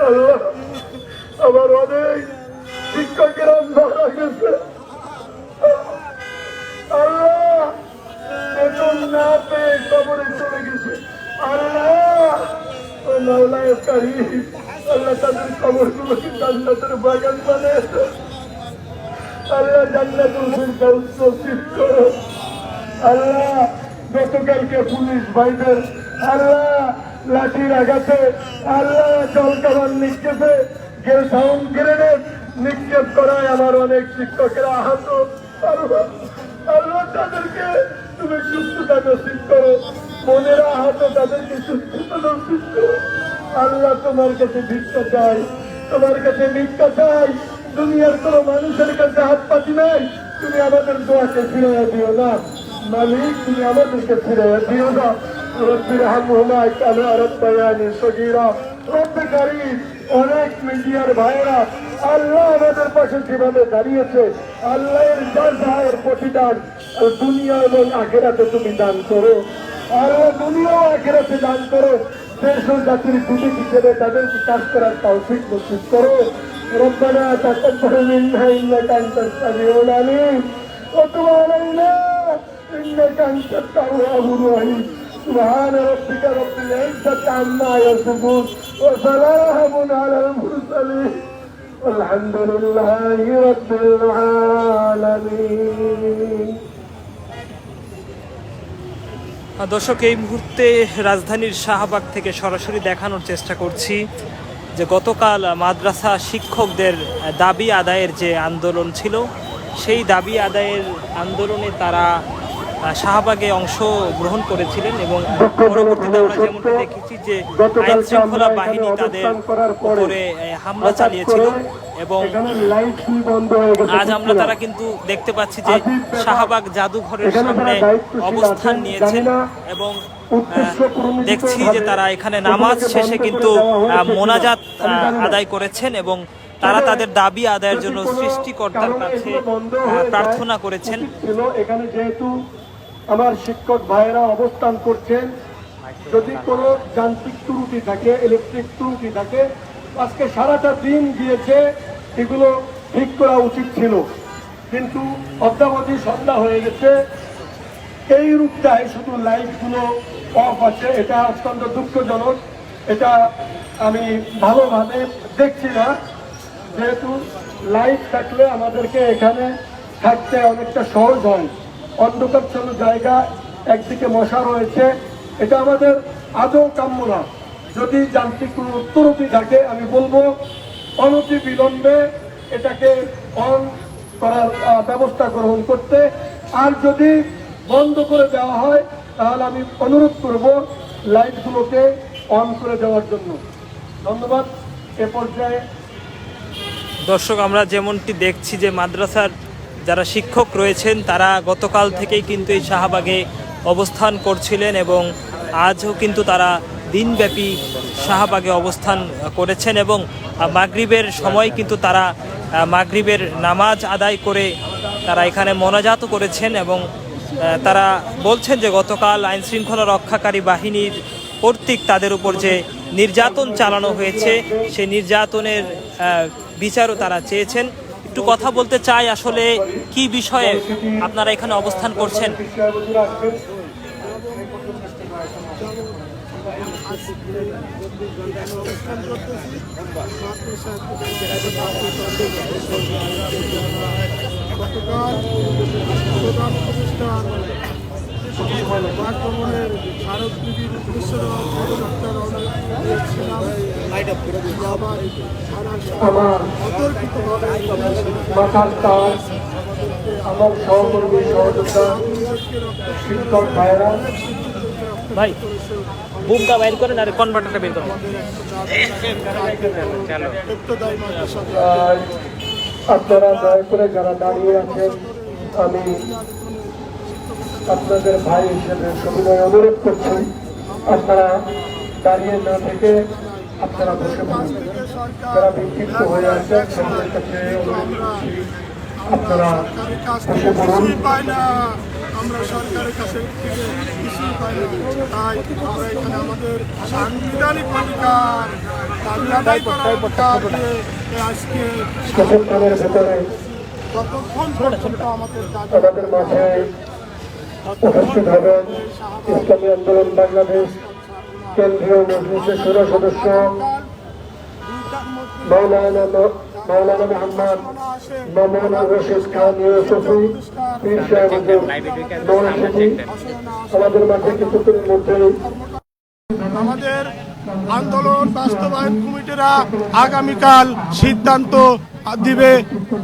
আল্লাহ আমার অনেক শিক্ষকেরা মারা গেছে আল্লাহ না পেয়ে কবরে চলে গেছে আল্লাহ মাওলায় আল্লাহ তাদের কবরগুলোকে জান্নাতের বাগান বানিয়েছে আল্লাহ ফিরদাউস নসিব করো আল্লাহ গতকালকে পুলিশ ভাইদের আল্লাহ লাঠির আঘাতে আল্লাহ জলকামান নিক্ষেপে যে সাউন্ড গ্রেনেড নিক্ষেপ করায় আমার অনেক শিক্ষকেরা আহত। আল্লাহ তাদেরকে তুমি সুস্থতা নসিব করো। মনেরা আহত, তাদেরকে সুস্থতা নসিব করো। আল্লাহ তোমার কাছে ভিক্ষা চাই, তোমার কাছে ভিক্ষা চাই। দুনিয়ার কোনো মানুষের কাছে হাত পাতি নাই। তুমি আমাদের দোয়াকে ফিরে দিও না। মালিক তুমি আমাদেরকে ফিরে দিও না রব্বির হামহুমা কামা রব্বায়ানি সগীরা রব্বে কারীম অনেক মিডিয়ার ভাইরা আল্লাহ আমাদের পাশে যেভাবে দাঁড়িয়েছে আল্লাহর যার প্রতিদান আর দুনিয়া এবং আখেরাতে তুমি দান করো আল্লাহ দুনিয়া ও আখেরাতে দান করো দেশ ও জাতির দুটি হিসেবে তাদেরকে কাজ করার তৌফিক নসিব করো ربنا تقبل منا انك انت السميع العليم وتب علينا انك انت التواب الرحيم سبحان ربك رب العزه عما يصفون وسلام على المرسلين والحمد لله رب العالمين দর্শক এই মুহূর্তে রাজধানীর শাহবাগ থেকে সরাসরি দেখানোর চেষ্টা করছি যে গতকাল মাদ্রাসা শিক্ষকদের দাবি আদায়ের যে আন্দোলন ছিল সেই দাবি আদায়ের আন্দোলনে তারা আহ, শাহবাগে অংশ গ্রহণ করেছিলেন এবং পরবর্তীতে আমরা যেমনটা দেখেছি যে আইন শৃঙ্খলা বাহিনী তাদের উপরে হামলা চালিয়েছিল এবং আজ আমরা তারা কিন্তু দেখতে পাচ্ছি যে শাহবাগ জাদুঘরের সামনে অবস্থান নিয়েছেন এবং দেখছি যে তারা এখানে নামাজ শেষে কিন্তু মোনাজাত আদায় করেছেন এবং তারা তাদের দাবি আদায়ের জন্য সৃষ্টিকর্তার কাছে প্রার্থনা করেছেন। এখানে যেহেতু আমার শিক্ষক ভাইয়েরা অবস্থান করছেন। যদি কোনো যান্ত্রিক ত্রুটি থাকে ইলেকট্রিক ত্রুটি থাকে, আজকে সারাটা দিন গিয়েছে, এগুলো ঠিক করা উচিত ছিল। কিন্তু অদ্যাবধি সন্ধ্যা হয়ে গেছে। এই রূপটায় শুধু লাইটগুলো অফ আছে, এটা অত্যন্ত দুঃখজনক। এটা আমি ভালোভাবে দেখছি না। যেহেতু লাইট থাকলে আমাদেরকে এখানে থাকতে অনেকটা সহজ হয়। অন্ধকারচ্ছন্ন জায়গা একদিকে মশা রয়েছে। এটা আমাদের আদৌ কাম্য না। যদি যান্ত্রিক কোনো উত্তরতি থাকে, আমি বলব অনতি বিলম্বে এটাকে অন করার ব্যবস্থা গ্রহণ করতে। আর যদি বন্ধ করে দেওয়া হয়, তাহলে আমি অনুরোধ করব লাইটগুলোকে অন করে দেওয়ার জন্য। ধন্যবাদ। এ পর্যায়ে দর্শক, আমরা যেমনটি দেখছি যে মাদ্রাসার যারা শিক্ষক রয়েছেন, তারা গতকাল থেকেই কিন্তু এই শাহবাগে অবস্থান করছিলেন এবং আজও কিন্তু তারা দিনব্যাপী শাহবাগে অবস্থান করেছেন এবং মাগরিবের সময় কিন্তু তারা মাগরিবের নামাজ আদায় করে তারা এখানে মোনাজাতও করেছেন এবং তারা বলছেন যে গতকাল আইন শৃঙ্খলা রক্ষাকারী বাহিনীর কর্তৃক তাদের উপর যে নির্যাতন চালানো হয়েছে, সেই নির্যাতনের বিচারও তারা চেয়েছেন। একটু কথা বলতে চাই আসলে কি বিষয়ে আপনারা এখানে অবস্থান করছেন? গতকাল প্রধান দিয়েছিলাম আবার আমার সহকর্মী সহযোদ্ধা শিক্ষক ভাইয়েরা ভাই বুমটা বাইর করেন আর কনভার্টারটা বের করেন আপনারা দয়া করে যারা দাঁড়িয়ে আছেন আমি আপনাদের ভাই হিসেবে সবিনয় অনুরোধ করছি আপনারা দাঁড়িয়ে না থেকে আপনারা বসে পড়ুন। যারা বিক্ষিপ্ত হয়ে আছেন সকলের কাছে সরকারের কাছ থেকে কিছুই পাই না আমরা সরকারের কাছে থেকে কিছুই পাই না। তাই আমরা এখানে আমাদের সাংবিধানিক অধিকার দাবি আদায় করার অধিকার দিয়ে আজকে কিছুক্ষণের পর্যন্ত আমাদের দাবি আমাদের মাঝে উপস্থিত হবেন ইসলামী আন্দোলন বাংলাদেশ কেন্দ্রীয় মজলিসের সুরা সদস্য খান আমাদের আন্দোলন বাস্তবায়ন কমিটিরা আগামীকাল সিদ্ধান্ত দিবে।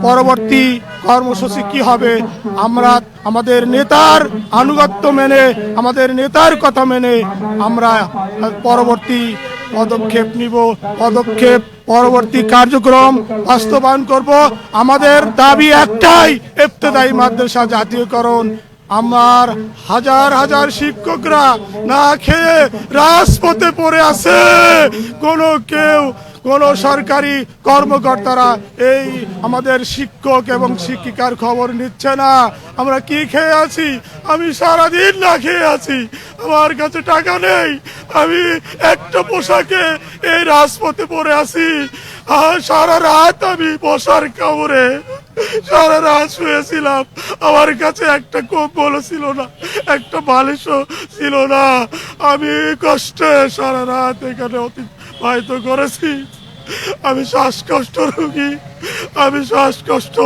পরবর্তী কর্মসূচি কি হবে? আমরা আমাদের নেতার আনুগত্য মেনে, আমাদের নেতার কথা মেনে আমরা পরবর্তী পদক্ষেপ নিব। পদক্ষেপ, পরবর্তী কার্যক্রম বাস্তবায়ন করব। আমাদের দাবি একটাই ইফতেদায়ী মাদ্রাসা জাতীয়করণ। আমার হাজার হাজার শিক্ষকরা না খেয়ে রাজপথে পড়ে আছে। কোনো কেউ কোন সরকারি কর্মকর্তারা এই আমাদের শিক্ষক এবং শিক্ষিকার খবর নিচ্ছে না। আমরা কি খেয়ে আছি? আমি সারাদিন না খেয়ে আছি। আমার কাছে টাকা নেই। আমি একটা পোশাকে এই রাজপথে পড়ে আছি। আর সারা রাত আমি বসার কামড়ে সারা রাত শুয়েছিলাম। আমার কাছে একটা কম্বলও ছিল না, একটা বালিশও ছিল না। আমি কষ্টে সারা রাত এখানে অতিবাহিত করেছি। আমি শ্বাসকষ্ট রোগী। আমি শ্বাসকষ্ট।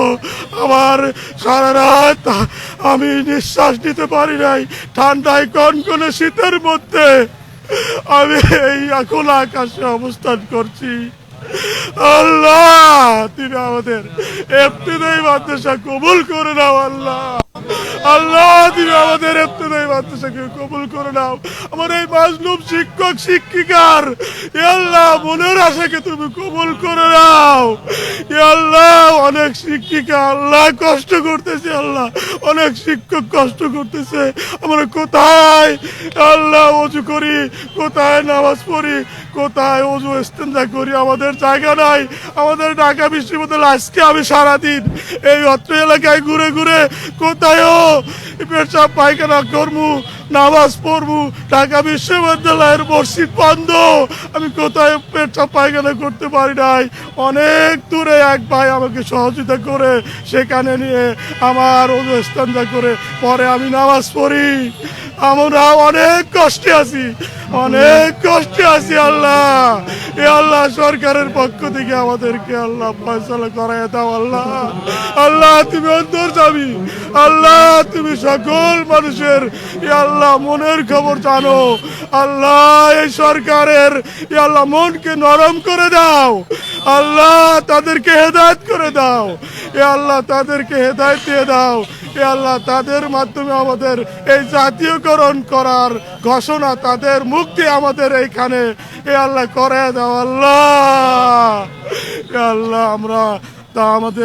আমার সারা রাত আমি নিঃশ্বাস নিতে পারি নাই। ঠান্ডায় কনকনে শীতের মধ্যে আমি এই খোলা আকাশে অবস্থান করছি। আল্লাহ তুমি আমাদের এফতিদাই মাদ্রাসা কবুল করে নাও, আল্লাহ। আল্লাহ, তুমি আমাদের এফতিদাই মাদ্রাসাকে কবুল করে নাও। আমার এই মাজলুম শিক্ষক, শিক্ষিকার আল্লাহ, মনের আশাকে তুমি কবুল করে নাও। আল্লাহ, অনেক শিক্ষিকা আল্লাহ কষ্ট করতেছে, আল্লাহ অনেক শিক্ষক কষ্ট করতেছে। আমরা কোথায়? আল্লাহ, অজু করি, কোথায় নামাজ পড়ি, কোথায় অজু ইস্তেঞ্জা করি? আমাদের জায়গা নাই। আমাদের ঢাকা বিশ্ববিদ্যালয়, আজকে আমি সারাদিন এই অত্র এলাকায় ঘুরে ঘুরে কোথায়ও পেশাব পায়খানা করমু নামাজ পড়ব, ঢাকা বিশ্ববিদ্যালয়ের মসজিদ বন্ধ। আমি কোথায় পেশাব পায়খানা করতে পারি নাই। অনেক দূরে এক ভাই আমাকে সহযোগিতা করে, সেখানে নিয়ে আমার ইস্তেঞ্জা করে, পরে আমি নামাজ পড়ি। আমরা অনেক কষ্টে আছি, অনেক কষ্টে আছি আল্লাহ। এ আল্লাহ সরকারের পক্ষ থেকে আমাদেরকে আল্লাহ ফয়সলা করাই দাও আল্লাহ। আল্লাহ, তুমি অন্তর যাবি আল্লাহ, তুমি সকল মানুষের, এ আল্লাহ মনের খবর জানো। আল্লাহ এই সরকারের আল্লাহ মনকে নরম করে দাও। আল্লাহ তাদেরকে হেদায়ত করে দাও। এ আল্লাহ তাদেরকে হেদায়ত দিয়ে দাও। এ আল্লাহ তাদের মাধ্যমে আমাদের এই জাতীয়করণ করার ঘোষণা তাদের মুক্তি আমাদের এইখানে। এ আল্লাহ করে দাও আল্লাহ। আল্লাহ আমরা তা আমাদের